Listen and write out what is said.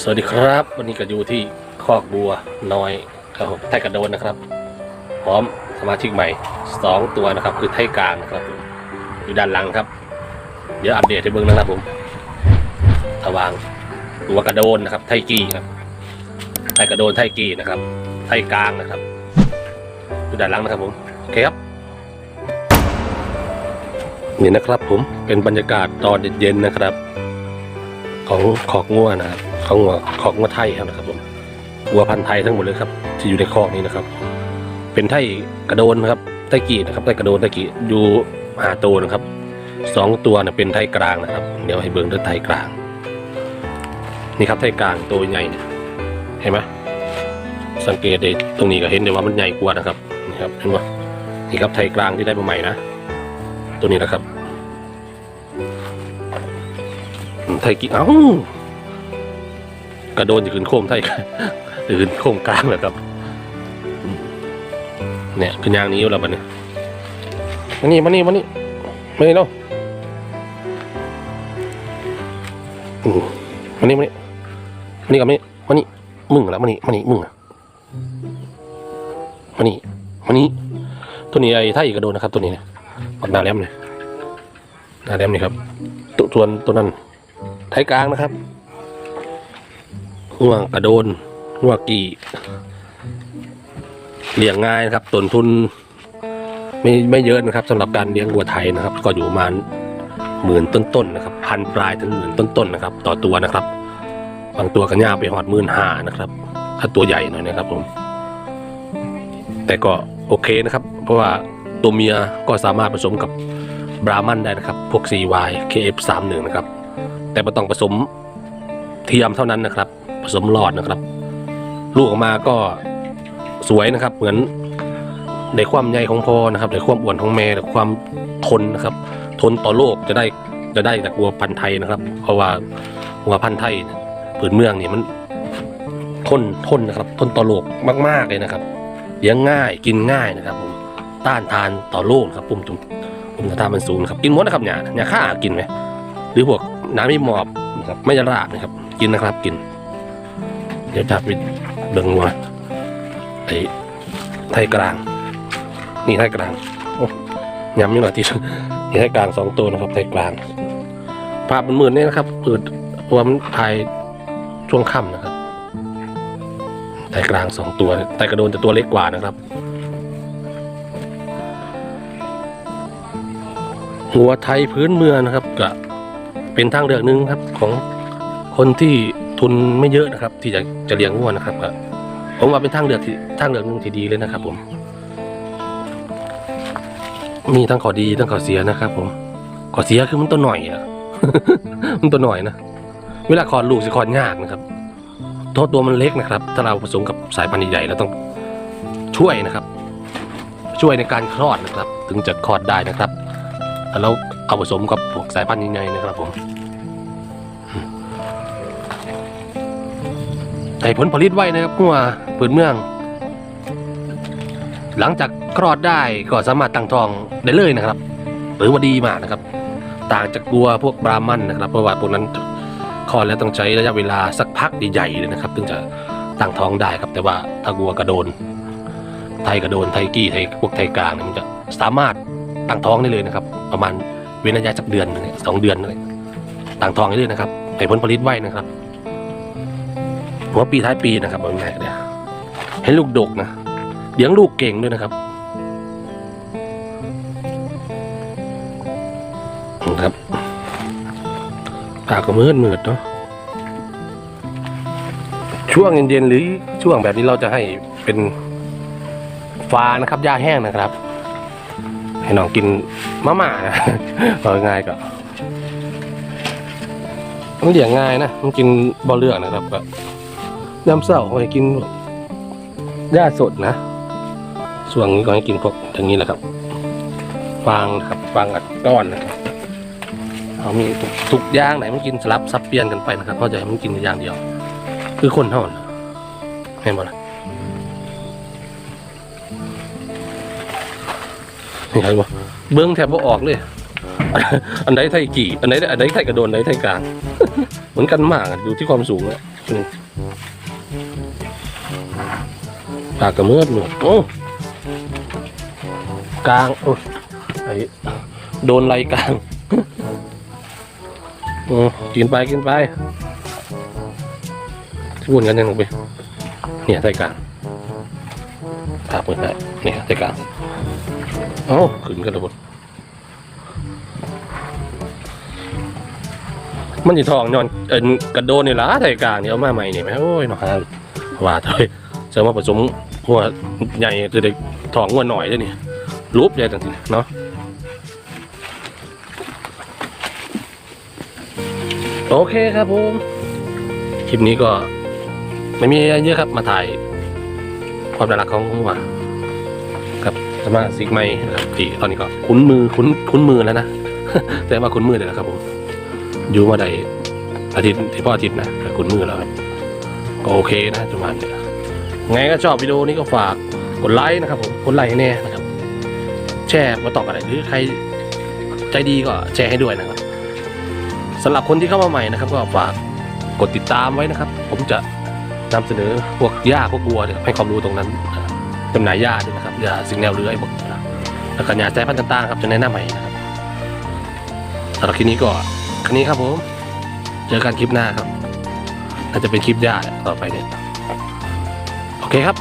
สวัสดีครับ วันนี้ก็อยู่ที่คอกบัวน้อยครับผมไทยกระโดนนะครับ พร้อมสมาชิกใหม่สองตัวนะครับ คือไทยกลางนะครับอยู่ด้านหลังครับ เดี๋ยวอัปเดตให้เบิ่งนะครับผมระวางตัวกระโดนนะครับ ไทยกีครับไทยกระโดนไทยกีนะครับ ไทยกลางนะครับอยู่ด้านหลังนะครับผมโอเคครับนี่นะครับผมเป็นบรรยากาศตอนเย็นๆนะครับ ของขอกงัวนะครับของงัวขอกงัวไทยครับนะครับผมวัวพันธุ์ไทยทั้งหมดเลยครับ ที่อยู่ในคอกนี้นะครับ เป็นไทยกระโดนนะครับไทยกีนะครับไทยกระโดนไทยกีอยู่หาตัวนะครับสองตัวเนี่ยเป็นไทยกลางนะครับ เดี๋ยวให้เบิ่งด้วยไทยกลาง นี่ครับไทยกลางตัวใหญ่เนี่ยเห็นไหมสังเกตได้ตรงนี้ก็เห็นได้ว่ามันใหญ่กว่านะครับนี่ครับเห็นไหมนี่ครับไทยกลางที่ได้มาใหม่นะ ตัวนี้นะครับ ไทยกิ๊กเอ้ากระโดนจะขึ้นโค้งไทยขึ้นโค้งกลางเลยครับเนี่ยขึ้นยางนี้อยู่แล้วบัดนี่มานี่มานี่มานี่มานี่เนาะมานี่มานี่มานี่กับมานี่มานี่มึงแล้วมานี่มานี่มึงอะมานี่มานี่ตัวนี้ไอ้ไทยกระโดนนะครับ ตัวนี้เนี่ยหน้าแหลมเลยหน้าแหลมนี่ครับตัวส่วนตัวนั้น ไทยกลางนะครับหัวกระโดนหัวกี่เลี้ยงง่ายนะครับต้นทุน ไม่ไม่เยอะนะครับสำหรับการเลี้ยงวัวไทยนะครับ ก็อยู่ประมาณหมื่นต้นๆนะครับพันปลายถึงหมื่นต้นๆนะครับ ต่อตัวนะครับบางตัวกันยาไปหอดหมื่นห้านะครับ ถ้าตัวใหญ่หน่อยนะครับผม แต่ก็โอเคนะครับ เพราะว่าตัวเมียก็สามารถผสมกับบรามันได้นะครับ พวก CY KF31 นะครับ แต่ไม่ต้องผสมเทียมเท่านั้นนะครับ ผสมหลอดนะครับ ลูกออกมาก็สวยนะครับ เหมือนในความใหญ่ของพ่อนะครับในความอ้วนของแม่ในความทนนะครับ ทนต่อโลกจะได้จะได้จากวัวพันธุ์ไทยนะครับ เพราะว่าวัวพันธุ์ไทยผืนเมืองเนี่ยมันทนทนนะครับ ทนต่อโลกมาก ๆเลยนะครับเลี้ยงง่ายกินง่ายนะครับผมต้านทานต่อโลกนะครับปุ่มจุ่มปุ่มต้ามันสูงครับกินมดนะครับเนี่ยเนี่ยข้ากินไหมหรือพวก น้ำไมีหมอบนะครับ ไม่จะรากนะครับ กินนะครับกิน เดี๋ยวจะไปเบิ่งวัวไอ้ไทยกลาง นี่ไทยกลางย้ำนี่หน่อยที่นี่ไทยกลางสองตัวนะครับไทยกลางภาพมันมืดเนี่ยนะครับเปิดรวมันถ่ายช่วงค่ำนะครับไทยกลางสองตัวไทกระโดนจะตัวเล็กกว่านะครับหัวไทยพื้นเมืองนะครับก็ เป็นทางเลือกหนึ่งครับของคนที่ทุนไม่เยอะนะครับ ที่จะจะเลี้ยงวัวนะครับก็ผมว่าเป็นทางเลือกที่ทางเลือกหนึ่งที่ดีเลยนะครับ ผม มีทั้งข้อดีทั้งข้อเสียนะครับ ผมข้อเสียคือมันตัวหน่อยอะมันตัวหน่อยนะเวลาคลอดลูกสิคลอดยากนะครับตัวตัวมันเล็กนะครับ ถ้าเราผสมกับสายพันธุ์ใหญ่เราต้องช่วยนะครับ ช่วยในการคลอดนะครับ ถึงจะคลอดได้นะครับแล้ว เอาผสมกับพวกสายพันธุ์ใหญ่ๆนะครับผมให้ผลผลิตไว้นะครับงัวผืนเมือง หลังจากคลอดได้ก็สามารถตั้งท้องได้เลยนะครับหรือว่าดีมากนะครับ ต่างจากวัวพวกบราหมันนะครับ เพราะว่าพวกนั้นคลอดแล้วต้องใช้ระยะเวลาสักพักใหญ่ๆเลยนะครับถึงจะตั้งท้องได้ครับ แต่ว่าถ้าวัวกระโดน ไทยกระโดนไทยกี้ไทยพวกไทยกลางมันจะสามารถตั้งท้องได้เลยนะครับ ประมาณ เว้นระยะสักเดือนหนึ่งสองเดือนเลยตั้งทองได้เลยนะครับให้ผลผลิตไว้นะครับหัวปีท้ายปีนะครับบางแม่เนี่ยให้ลูกดกนะเลี้ยงลูกเก่งด้วยนะครับครับปากก็มืดมืดเนาะช่วงเย็นๆหรือช่วงแบบนี้เราจะให้เป็นฟานะครับยาแห้งนะครับ ให้น้องกินมาม่านะเอาง่ายก็มันเลี้ยงง่ายนะมันกินบ่เลือกนะครับก็ยำเศร้าให้กินหญ้าสดนะ ส่วนนี้ก็ให้กินพวกอย่างนี้แหละครับฟางนะครับฟางอัดก้อนนะครับเอามีทุกอย่างไหนมันกินสลับซับเปลี่ยนกันไปนะครับเพราะจะให้มันกินอย่างเดียว คือคนเท่านั้นเห็นบ่ล่ะ นี่ใครบ่เบิ้งแทบบ่ออกเลย อันไหนไทยกี่ อันไหนอันไหนไทยกระโดนอันไหนไทยกลาง เหมือนกันมากอะดูที่ความสูงอะปากกระเมือดหนวดโอ้กลางโอ้ยไอโดนไหลกลางอืมกินไปกินไปที่วนกันยังลงไปเนี่ยใส่กลางปากเปิดได้เนี่ยใส่กลาง อ้าขึ้นกันเลยบนมันจะทองย้อนเอ็นกระโดนนี่ละใส่กลางเนี่ยเอามาใหม่เนี่ยไหมโอ้ยหนอฮะว่าเถอะจะมาผสมหัวใหญ่จะได้ทองหัวหน่อยด้วยนี่รูปใหญ่ต่างๆเนาะโอเคครับผมคลิปนี้ก็ไม่มีอะไรเยอะครับมาถ่ายความน่ารักของหัวกับ สมาชิกใหม่นะครับที่ตอนนี้ก็คุ้นมือคุ้นคุ้นมือแล้วนะ แต่ว่าคุ้นมือเลยนะครับผมอยู่มาได้อาทิตย์ที่พ่ออาทิตย์นะคุ้นมือแล้วครับก็โอเคนะประมาณนี้ไงก็ชอบวิดีโอนี้ก็ฝากกดไลค์นะครับผมกดไลค์ให้แน่นะครับ แชร์มาตอบอะไรหรือใครใจดีก็แชร์ให้ด้วยนะครับสำหรับคนที่เข้ามาใหม่นะครับ ก็ฝากกดติดตามไว้นะครับ ผมจะนำเสนอพวกหญ้าพวกบัวเนี่ยให้ความรู้ตรงนั้น จำหน่ายยาด้วยนะครับยาสิ่งแนวเรื้อยพวกแล้วก็หญ้าสายพันธุ์ต่างๆครับจะแนะนำใหม่นะครับสำหรับคลิปนี้ก็คลิปนี้ครับผมเจอกันคลิปหน้าครับน่าจะเป็นคลิปยาต่อไปเนี่ยโอเคครับ